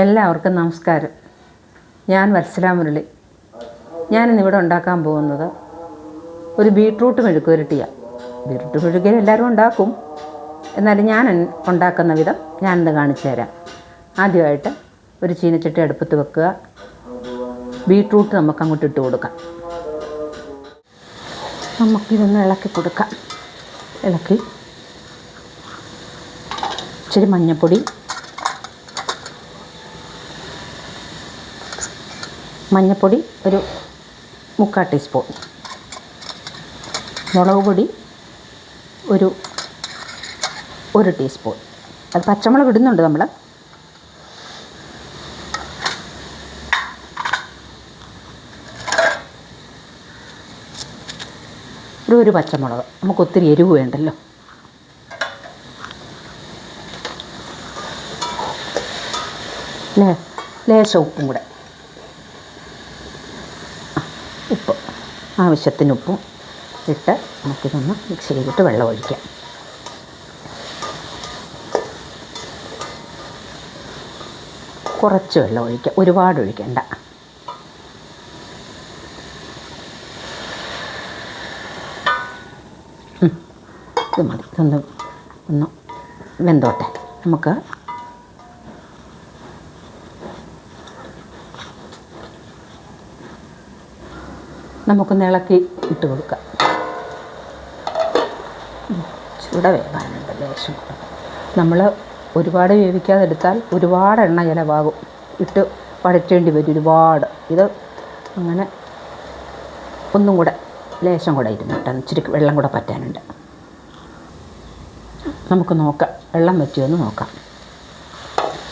എല്ലാവർക്കും നമസ്കാരം. ഞാൻ വത്സല മുരളി. ഞാനിന്നിവിടെ ഉണ്ടാക്കാൻ പോകുന്നത് ഒരു ബീട്രൂട്ട് മെഴുക്കുവരട്ടിയാണ് ബീട്രൂട്ട് മെഴുകുവരട്ടി എല്ലാവരും ഉണ്ടാക്കും. എന്നാലും ഞാൻ ഉണ്ടാക്കുന്ന വിധം ഞാനിന്ന് കാണിച്ചു തരാം. ആദ്യമായിട്ട് ഒരു ചീനച്ചട്ടി അടുപ്പത്ത് വെക്കുക. ബീട്രൂട്ട് നമുക്ക് അങ്ങോട്ട് ഇട്ട് കൊടുക്കാം. നമുക്കിതൊന്ന് ഇളക്കി കൊടുക്കാം. ഇളക്കി ഇച്ചിരി മഞ്ഞൾപ്പൊടി മഞ്ഞൾപ്പൊടി ഒരു മുക്കാൽ ടീസ്പൂൺ. മുളക് പൊടി ഒരു ഒരു ടീസ്പൂൺ. അത് പച്ചമുളക് ഇടുന്നുണ്ട് നമ്മൾ ഒരു ഒരു പച്ചമുളക്. നമുക്ക് ഒത്തിരി എരിവ് വേണ്ടല്ലോ. ലേശം ഉപ്പും കൂടെ ഉപ്പ് ആവശ്യത്തിന് ഉപ്പും ഇട്ട് നമുക്കിതൊന്ന് ചെയ്തിട്ട് വെള്ളം ഒഴിക്കാം. കുറച്ച് വെള്ളം ഒഴിക്കാം. ഒരുപാട് ഒഴിക്കണ്ട. ഇത് മതി. ഇതൊന്ന് ഒന്ന് വെന്തോട്ടെ. നമുക്ക് നമുക്കൊന്ന് ഇളക്കി ഇട്ട് കൊടുക്കാം. ചൂട വേവാനുണ്ട് ലേശം നമ്മൾ ഒരുപാട് വേവിക്കാതെ എടുത്താൽ ഒരുപാട് എണ്ണ ചിലവാകും ഇട്ട് വഴറ്റേണ്ടി വരും ഒരുപാട്. ഇത് അങ്ങനെ ഒന്നും കൂടെ ലേശം കൂടെ ഇരുന്നിട്ടാണ് ഇച്ചിരി വെള്ളം കൂടെ പറ്റാനുണ്ട്. നമുക്ക് നോക്കാം. വെള്ളം പറ്റിയോന്ന് നോക്കാം.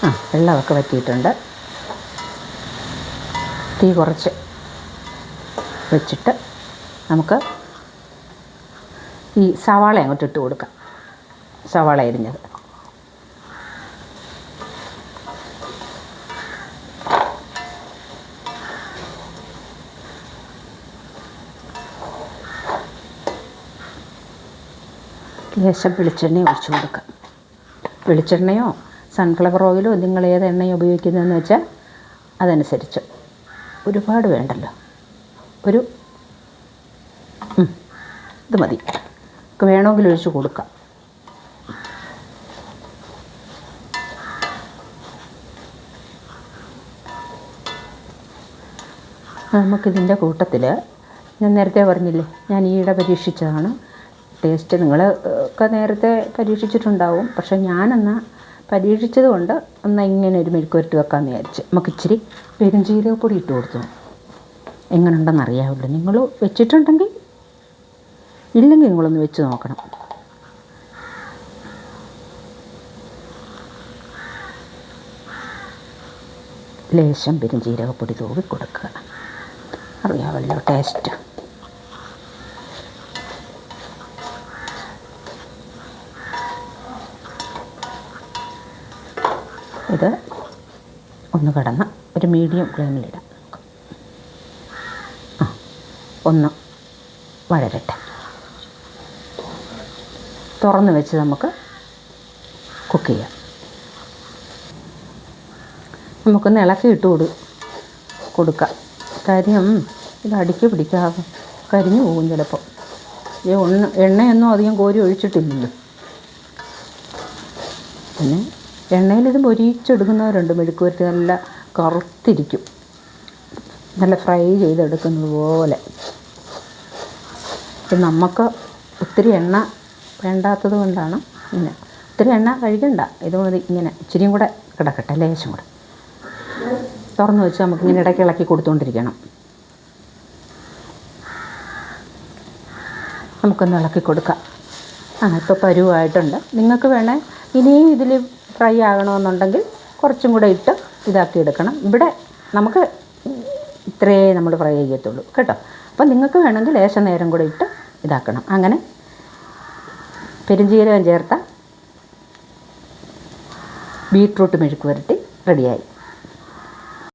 ആ വെള്ളമൊക്കെ വറ്റിയിട്ടുണ്ട്. തീ കുറച്ച്. വെച്ചിട്ട് നമുക്ക് ഈ സവാള അങ്ങോട്ട് ഇട്ട് കൊടുക്കാം. സവാള അരിഞ്ഞത്. ലേശം വെളിച്ചെണ്ണ ഒഴിച്ചു കൊടുക്കാം. വെളിച്ചെണ്ണയോ സൺഫ്ലവർ ഓയിലോ നിങ്ങൾ ഏത് എണ്ണയോ ഉപയോഗിക്കുന്നതെന്ന് വെച്ചാൽ അതനുസരിച്ച്. ഒരുപാട് വേണ്ടല്ലോ. ഒരു ഇത് മതി. ഒക്കെ വേണമെങ്കിൽ ഒഴിച്ച് കൊടുക്കാം. നമുക്കിതിന്റെ കൂട്ടത്തിൽ ഞാൻ നേരത്തെ പറഞ്ഞില്ലേ ഞാൻ ഈയിടെ പരീക്ഷിച്ചതാണ്. ടേസ്റ്റ് നിങ്ങൾ ഒക്കെ നേരത്തെ പരീക്ഷിച്ചിട്ടുണ്ടാവും. പക്ഷെ ഞാനെന്നാ പരീക്ഷിച്ചത് കൊണ്ട് എന്നാൽ ഇങ്ങനെ ഒരു മെഴുക്കുവരട്ടി വെക്കാമെന്ന് വിചാരിച്ച്. നമുക്ക് ഇച്ചിരി പെരുംജീരകപ്പൊടി ഇട്ട് കൊടുത്തു. എങ്ങനെ ഉണ്ടെന്ന് അറിയാവുള്ളൂ നിങ്ങൾ വെച്ചിട്ടുണ്ടെങ്കിൽ ഇല്ലെങ്കിൽ നിങ്ങളൊന്ന് വെച്ച് നോക്കണം. ലേശം പെരുംജീരകപ്പൊടി തൂവി കൊടുക്കുക. അറിയാമല്ലോ ടേസ്റ്റ് ഇത് ഒന്ന് കടന്ന് ഒരു മീഡിയം ഫ്ലെയിമിലിടാം ആ ഒന്ന് വഴരട്ടെ തുറന്ന് വെച്ച് നമുക്ക് കുക്ക് ചെയ്യാം. നമുക്കൊന്ന് ഇളക്കി ഇട്ട് കൊടു കൊടുക്കാം. കാര്യം ഇത് അടുക്കി പിടിക്കാതെ കരിഞ്ഞു പോകും ചിലപ്പോൾ. ഈ എണ്ണ എണ്ണയൊന്നും അധികം കോരി ഒഴിച്ചിട്ടില്ലല്ലോ. പിന്നെ എണ്ണയിൽ ഇത് പൊരിച്ചെടുക്കുന്നവരുണ്ട് മെഴുക്കുവരട്ടി നല്ല കറുത്തിരിക്കും. നല്ല ഫ്രൈ ചെയ്തെടുക്കുന്നത് പോലെ. നമുക്ക് ഒത്തിരി എണ്ണ വേണ്ടാത്തത് കൊണ്ടാണ് ഇങ്ങനെ. ഒത്തിരി എണ്ണ കഴിക്കണ്ട ഇത് മതി ഇങ്ങനെ. ഇച്ചിരിയും കൂടെ കിടക്കട്ടെ ലേശം കൂടെ. തുറന്ന് വെച്ച് നമുക്ക് ഇങ്ങനെ ഇടയ്ക്ക് ഇളക്കി കൊടുത്തുകൊണ്ടിരിക്കണം നമുക്കൊന്ന് ഇളക്കി കൊടുക്കാം. ആ ഇപ്പോൾ പരുവായിട്ടുണ്ട്. നിങ്ങൾക്ക് വേണേൽ ഇനിയും ഇതിൽ ഫ്രൈ ആകണമെന്നുണ്ടെങ്കിൽ കുറച്ചും കൂടെ ഇട്ട് ഇതാക്കി എടുക്കണം ഇവിടെ നമുക്ക് ഇത്രയേ നമ്മൾ ഫ്രൈ ചെയ്യത്തുള്ളൂ. കേട്ടോ? അപ്പം നിങ്ങൾക്ക് വേണമെങ്കിൽ ലേശം നേരം കൂടെ ഇട്ട് ഇതാക്കണം. അങ്ങനെ പെരുംജീരകം ചേർത്ത ബീട്രൂട്ട് മെഴുക്ക് പുരട്ടി റെഡിയായി